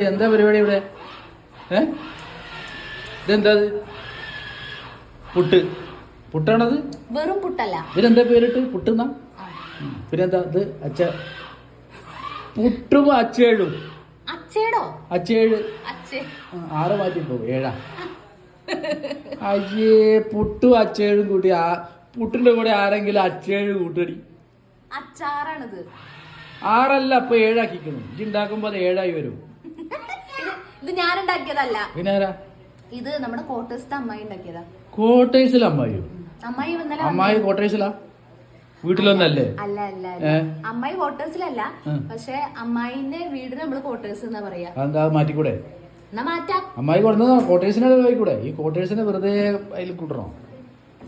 എന്താ പരിപാടി ഇവിടെ? ഏ? ഇതെന്താ ഇത്? പുട്ട്. പുട്ടാണത്? വെറും പുട്ടല്ല. ഇതിനെന്താ പേരിട്ട്? പുട്ടുന്ന? പിന്നെന്താ ഇത്? അച്ഛ പുട്ടും അച്ചേഴും. അച്ചേടോ? അച്ചേഴ്. ആറ് മാറ്റി പോകും ഏഴാ? അയ്യേ പുട്ടും അച്ചേഴും കൂട്ടി. ആ പുട്ടിന്റെ കൂടെ ആരെങ്കിലും അച്ചേഴ് കൂട്ടടി അച്ചാറാണത്. ആറല്ല അപ്പൊ ഏഴാക്കിക്കുന്നു ഇജ്ജ് ഉണ്ടാക്കുമ്പോ അത് ഏഴായി വരും. ഇത് ഞാൻ ഉണ്ടാക്കിയതല്ല പിന്നെ ഇത് നമ്മുടെ കോട്ടേഴ്സിന്റെ അമ്മായി ഉണ്ടാക്കിയതാ. കോട്ടേഴ്സിലെ അമ്മായിയോ? അമ്മായി ഇന്നലെ അമ്മായി കോട്ടേഴ്സിലാ? വീട്ടിലൊന്നല്ലേ? അല്ല അല്ല അമ്മായി ക്വാർട്ടേഴ്സിലല്ല ഉം. പക്ഷെ അമ്മായിന്റെ വീട് നമ്മൾ ക്വാർട്ടേഴ്സ് എന്നാ പറയാ. അത് മാറ്റിക്കൂടെ? അമ്മായി പറഞ്ഞത് കോട്ടേഴ്സിനെ കൂടെ ഈ കോട്ടേഴ്സിനെ വെറുതെ അതിൽ കൂട്ടണോ?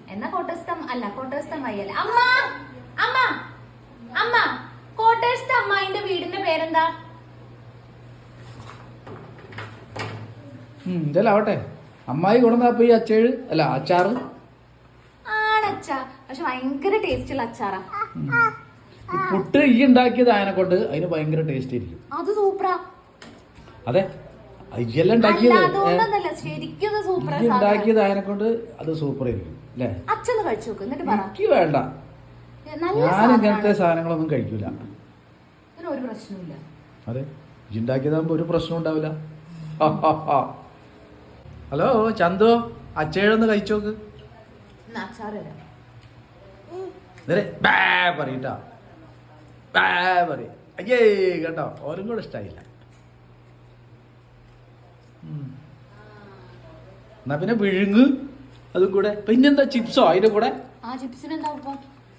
എന്നാ കോട്ടേഴ്സ് അല്ല കോട്ടേഴ്സ് അമ്മായി അല്ല. അമ്മ അമ്മ അമ്മ കോട്ടേഴ്സ് അമ്മായിന്റെ വീടിന്റെ പേരെന്താ? എന്തായാലും ആവട്ടെ അമ്മായി കൊണ്ടുവന്നപ്പോ ഈ അച്ചേഴ് അല്ല അച്ചാറ്? ആണച്ചാ. പക്ഷെ ഭയങ്കര ടേസ്റ്റുള്ള അച്ചാറാ. ഈ പുട്ട് ഈ ഉണ്ടാക്കിയത് ആയനെ കൊണ്ട് അതിന് ഭയങ്കര ടേസ്റ്റ് ആയിരിക്കും. അത് സൂപ്പറാ അതെ ഉണ്ടാക്കിയത്? അതുകൊണ്ടൊന്നല്ല ശരിക്കും ഈ ഉണ്ടാക്കിയത് കൊണ്ട് അത് സൂപ്പർ ആയിരിക്കും അല്ലേ? അച്ഛന്ന് കഴിച്ചു നോക്ക് എന്നിട്ട് പറ. എനിക്ക് വേണ്ട. ഞാൻ ഇങ്ങനത്തെ സാധനങ്ങളൊന്നും കഴിക്കൂല. ഒരു പ്രശ്നമില്ല അതെ ഇജ്ജുണ്ടാക്കിയതാകുമ്പോ ഒരു പ്രശ്നം ഉണ്ടാവില്ല. ഹലോ ചന്തു അച്ചേഴൊന്ന് കഴിച്ചോക്ക്. പറയട്ടാ. പറയും. അയ്യേ കേട്ടോ ഓരും കൂടെ ഇഷ്ടായില്ല. ഉം. എന്നാ പിന്നെ വിഴുങ്ങ് അതും കൂടെ. പിന്നെന്താ ചിപ്സോ അതിന്റെ കൂടെ?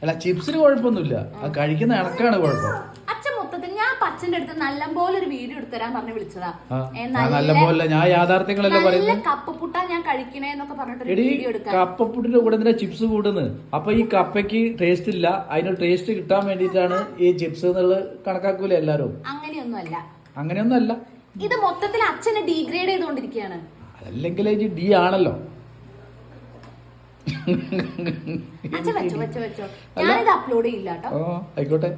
അല്ല ചിപ്സിന് കുഴപ്പമൊന്നുമില്ല. അത് കഴിക്കുന്ന ഇണക്കാണ് കുഴപ്പം. പച്ചന്റെ അടുത്ത് നല്ലപോലെ ഒരു വീഡിയോ എടുത്തരാൻ പറഞ്ഞ് വിളിച്ചതാ. ഏ, നല്ലപോലെ നല്ല ഞാൻ യാഥാർത്ഥ്യങ്ങളല്ലേ നല്ല പറയുന്നത്? കപ്പപ്പുട്ടാ ഞാൻ കഴിക്കണേ എന്നൊക്കെ പറഞ്ഞിട്ട് എടി വീഡിയോ എടുക്കാൻ. കപ്പപ്പുട്ടിന്റെ കൂടെ എന്തിനാ ചിപ്സ് കൂടുന്നു. അപ്പൊ ഈ കപ്പയ്ക്ക് ടേസ്റ്റ് ഇല്ല. അതിന് ടേസ്റ്റ് കിട്ടാൻ വേണ്ടിട്ടാണ് ഈ ചിപ്സ് എന്നുള്ളത് കണക്കാക്കൂല എല്ലാരും? അങ്ങനെയൊന്നും അല്ല അങ്ങനെയൊന്നും അല്ല ഇത് മൊത്തത്തിൽ അച്ഛനെ ഡീഗ്രേഡ് ചെയ്തുകൊണ്ടിരിക്കുകയാണ്. അല്ലെങ്കിൽ ഡി ആണല്ലോ. അച്ഛൻ വെച്ചോ വെച്ചോ വെച്ചോ. ഞാനിത് അപ്ലോഡ് ചെയ്യില്ല കേട്ടോ. ഓ ആയിക്കോട്ടെ.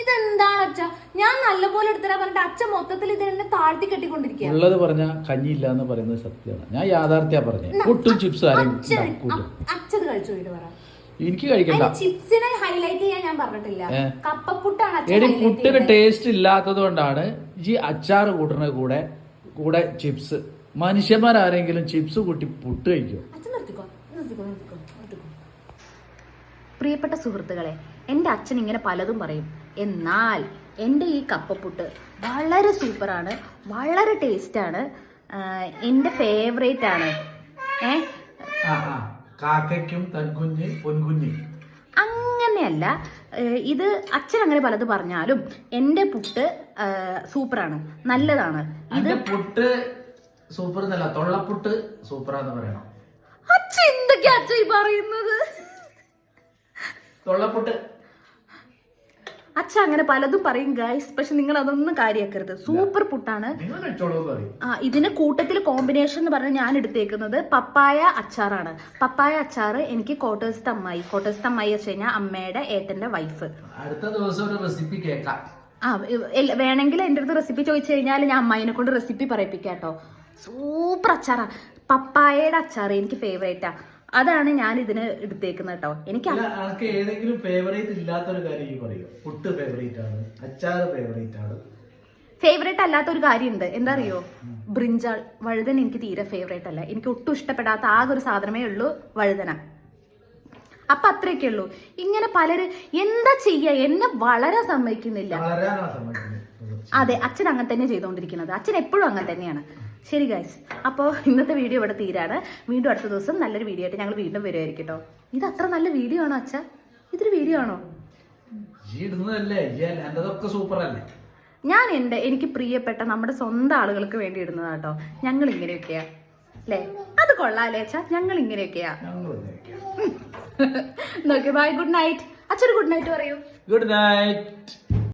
ഇതെന്താണ് അച്ഛ? ഞാൻ നല്ലപോലെ എടുത്തരാ പറഞ്ഞിട്ട് അച്ഛൻ മൊത്തത്തിൽ ഇത് എന്നെ താഴ്ത്തി കെട്ടിക്കൊണ്ടിരിക്കുക ഉള്ളത് പറഞ്ഞ കഞ്ഞിയില്ല എന്ന് പറയുന്നത് സത്യമാണ്. ഞാൻ യാഥാർത്ഥ്യ പറഞ്ഞു. ഒട്ടും ചിപ്സ് അച്ഛത് കഴിച്ചു പറ. എനിക്ക് കഴിക്കണ്ട. ചിപ്സിനെ ഹൈലൈറ്റ് ചെയ്യാൻ ഞാൻ പറഞ്ഞിട്ടില്ല. കപ്പപ്പുട്ടാണ് പുട്ടിന് ടേസ്റ്റ് ഇല്ലാത്തത് കൊണ്ടാണ് ഈ അച്ചാർ കൂട്ടുന്ന കൂടെ കൂടെ ചിപ്സ്. മനുഷ്യന്മാരാരെങ്കിലും ചിപ്സ് കൂട്ടി പുട്ട് കഴിക്കും? പ്രിയപ്പെട്ട സുഹൃത്തുക്കളെ എന്റെ അച്ഛൻ ഇങ്ങനെ പലതും പറയും. എന്നാൽ എന്റെ ഈ കപ്പപ്പുട്ട് വളരെ സൂപ്പറാണ് വളരെ ടേസ്റ്റാണ് എന്റെ ഫേവറേറ്റ് ആണ്. ഏ? കാക്കയ്ക്കും തൻകുഞ്ഞ് പൊൻകുഞ്ഞ്. അങ്ങനെയല്ല. ഇത് അച്ഛൻ അങ്ങനെ പലത് പറഞ്ഞാലും എന്റെ പുട്ട് സൂപ്പറാണ് നല്ലതാണ്. ഇത് പുട്ട് സൂപ്പർ എന്നല്ല തൊള്ളപ്പുട്ട് സൂപ്പറാന്ന് പറയണം. അച്ഛൻ എന്തൊക്കെയാ അച്ഛൻ പറയുന്നത്? തൊള്ളപ്പുട്ട് അച്ഛൻ അങ്ങനെ പലതും പറയും ഗൈസ് പക്ഷെ നിങ്ങൾ അതൊന്നും കാര്യമാക്കരുത് സൂപ്പർ പുട്ടാണ് ആ ഇതിന് കൂട്ടത്തിൽ കോമ്പിനേഷൻ എന്ന് പറഞ്ഞാൽ ഞാൻ എടുത്തേക്കുന്നത് പപ്പായ അച്ചാറാണ്. പപ്പായ അച്ചാറ് എനിക്ക് കോട്ടേഴ്സ് അമ്മായി. കോട്ടേഴ്സ് അമ്മായി വെച്ച് കഴിഞ്ഞാൽ അമ്മയുടെ ഏട്ടന്റെ വൈഫ് അടുത്ത ദിവസം ഒരു റെസിപ്പി കേൾക്കാം. ആ വേണമെങ്കിൽ എന്റെ അടുത്ത് റെസിപ്പി ചോദിച്ചു കഴിഞ്ഞാൽ ഞാൻ അമ്മായിനെ കൊണ്ട് റെസിപ്പി പറയിപ്പിക്കാം കേട്ടോ. സൂപ്പർ അച്ചാറാണ് പപ്പായയുടെ അച്ചാർ എനിക്ക് ഫേവറേറ്റാ അതാണ് ഞാൻ ഇതിന് എടുത്തേക്കുന്നത് കേട്ടോ എനിക്ക് ആൾക്ക് ഏതെങ്കിലും ഫേവറേറ്റ് ഇല്ലാത്തൊരു കാര്യം ഈ പുട്ട് ഫേവറേറ്റ് ആണ് അച്ചാറ് ഫേവറേറ്റ് ആണ്. ഫേവറേറ്റ് അല്ലാത്ത ഒരു കാര്യമുണ്ട്. എന്താ അറിയോ ബ്രിഞ്ചാൾ വഴുതന എനിക്ക് തീരെ ഫേവറേറ്റ് അല്ല. എനിക്ക് ഒട്ടും ഇഷ്ടപ്പെടാത്ത ആകെ ഒരു സാധനമേ ഉള്ളൂ വഴുതന. അപ്പൊ അത്രയൊക്കെ ഉള്ളൂ. ഇങ്ങനെ പലര് എന്താ ചെയ്യാ? എന്നെ വളരെ സമ്മതിക്കുന്നില്ല. അതെ അച്ഛൻ അങ്ങനെ തന്നെ ചെയ്തുകൊണ്ടിരിക്കുന്നത് അച്ഛൻ എപ്പോഴും അങ്ങനെ തന്നെയാണ്. ശരി ഗൈസ് അപ്പോൾ ഇന്നത്തെ വീഡിയോ ഇവിടെ തീരാണ്. വീണ്ടും അടുത്ത ദിവസം നല്ലൊരു വീഡിയോ ആയിട്ട് ഞങ്ങൾ വീണ്ടും വരുമായിരിക്കും കേട്ടോ ഇത് അത്ര നല്ല വീഡിയോ ആണോ അച്ഛ? ഇതൊരു വീഡിയോ ആണോ? ഞാൻ എന്റെ എനിക്ക് പ്രിയപ്പെട്ട നമ്മുടെ സ്വന്തം ആളുകൾക്ക് വേണ്ടി ഇടുന്നതാ കേട്ടോ ഞങ്ങൾ ഇങ്ങനെയൊക്കെയാ. അല്ലേ അത് കൊള്ളാല്ലേ അച്ഛാ. ഞങ്ങൾ ഇങ്ങനെയൊക്കെയാ. നോക്കി ബൈ ഗുഡ് നൈറ്റ് അച്ഛൻ ഗുഡ് നൈറ്റ് പറയൂ. Good night